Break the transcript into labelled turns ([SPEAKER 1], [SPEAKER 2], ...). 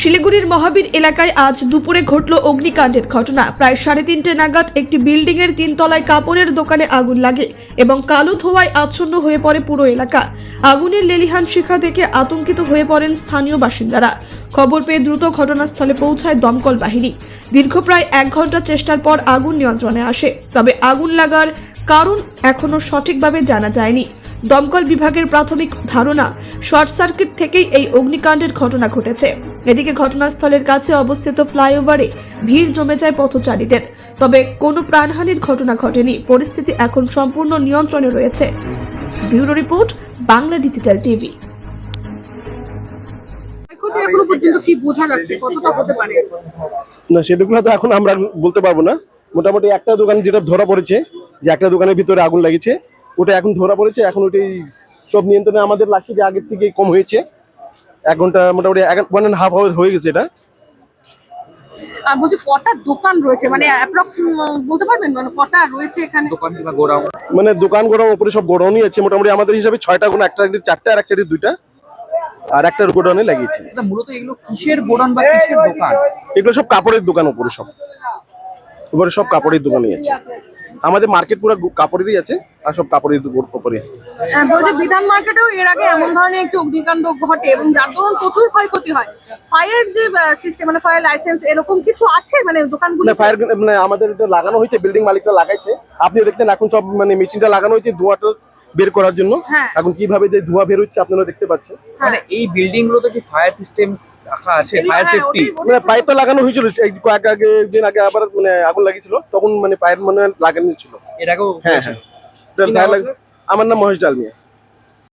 [SPEAKER 1] শিলিগুড়ির মহাবীর এলাকায় আজ দুপুরে ঘটল অগ্নিকাণ্ডের ঘটনা। প্রায় সাড়ে তিনটে নাগাদ একটি বিল্ডিংয়ের তিনতলায় কাপড়ের দোকানে আগুন লাগে এবং কালো ধোয়ায় আচ্ছন্ন হয়ে পড়ে পুরো এলাকা। আগুনের লেলিহান শিখা দেখে আতঙ্কিত হয়ে পড়েন স্থানীয় বাসিন্দারা। খবর পেয়ে দ্রুত ঘটনাস্থলে পৌঁছায় দমকল বাহিনী। দীর্ঘ প্রায় এক ঘণ্টা চেষ্টার পর আগুন নিয়ন্ত্রণে আসে। তবে আগুন লাগার কারণ এখনও সঠিকভাবে জানা যায়নি। দমকল বিভাগের প্রাথমিক ধারণা, শর্ট সার্কিট থেকেই এই অগ্নিকাণ্ডের ঘটনা ঘটেছে। এদিকে ঘটনাস্থলের কাছে অবস্থিত ফ্লাইওভারে ভিড় জমে যায় পথচারীদের। তবে কোনো প্রাণহানির ঘটনা ঘটেনি। পরিস্থিতি এখন সম্পূর্ণ নিয়ন্ত্রণে রয়েছে। Bureau report Bangla digital TV.
[SPEAKER 2] এখনও পর্যন্ত কি বোঝা যাচ্ছে? কতটা হতে পারে?
[SPEAKER 3] না সেটুকুলো তো এখন আমরা বলতে পারব না। মোটামুটি একটা দোকান যেটা ধরা পড়েছে যে একটা দোকানের ভিতরে আগুন লাগিয়েছে ওটা এখন ধরা পড়েছে। এখন ওটাই সব নিয়ন্ত্রণে আমাদের লাগছে যে আগের থেকে কম হয়েছে। এক ঘণ্টা মোটামুটি এক ওয়ান অ্যান্ড হাফ আওয়ার হয়ে গেছে এটা।
[SPEAKER 2] আর বলছি কটা দোকান রয়েছে? মানে অ্যাপ্রক্স বলতে পারবেন? মানে কটা রয়েছে এখানে?
[SPEAKER 4] দোকান কিংবা গোডাউন?
[SPEAKER 3] মানে দোকান গোডাউন উপরে সব গোডাউনই আছে। মোটামুটি আমাদের হিসাবে ছয়টা কোনো একটা চারটা আর এক সাইডে দুইটা। আর একটা গোডাউনে লাগিয়েছে।
[SPEAKER 4] মূলত এগুলো কিসের গোডাউন বা কিসের দোকান?
[SPEAKER 3] এগুলো সব কাপড়ের দোকান উপরে সব। উপরে সব কাপড়ের দোকানই আছে। আমাদের মার্কেট পুরো কাপড়েরই আছে আর সব কাপড়ের উপরে
[SPEAKER 2] আহ, বলছি বিধান মার্কেটেও এর আগে এমন ধরনের একটি অগ্নিকাণ্ড ঘটে এবং যার দরুন প্রচুর ক্ষয়ক্ষতি হয়। ফায়ার যে সিস্টেম মানে ফায়ার লাইসেন্স এরকম কিছু আছে? মানে দোকানগুলো
[SPEAKER 3] মানে ফায়ার মানে আমাদের এটা লাগানো হয়েছে বিল্ডিং মালিকটা লাগাইছে। আপনি দেখছেন এখন সব মানে মেশিনটা লাগানো হয়েছে ধোঁয়াটা বের করার জন্য।
[SPEAKER 2] হ্যাঁ।
[SPEAKER 3] এখন কীভাবে যে ধোঁয়া বের হচ্ছে আপনারা দেখতে পাচ্ছেন।
[SPEAKER 4] মানে এই বিল্ডিং গুলোতে কি ফায়ার সিস্টেম রাখা আছে ফায়ার
[SPEAKER 2] হ্যাঁ,
[SPEAKER 4] সেফটি
[SPEAKER 3] মানে পাইপ তো লাগানো হয়েছিল এই কয়েক আগে দিন আগে আবার মানে আগুন লাগিয়েছিল তখন মানে পাইপ মানে লাগানো ছিল।
[SPEAKER 4] এর আগেও
[SPEAKER 3] হ্যাঁ হ্যাঁ। আমার নাম মহেশ ডালমিয়া।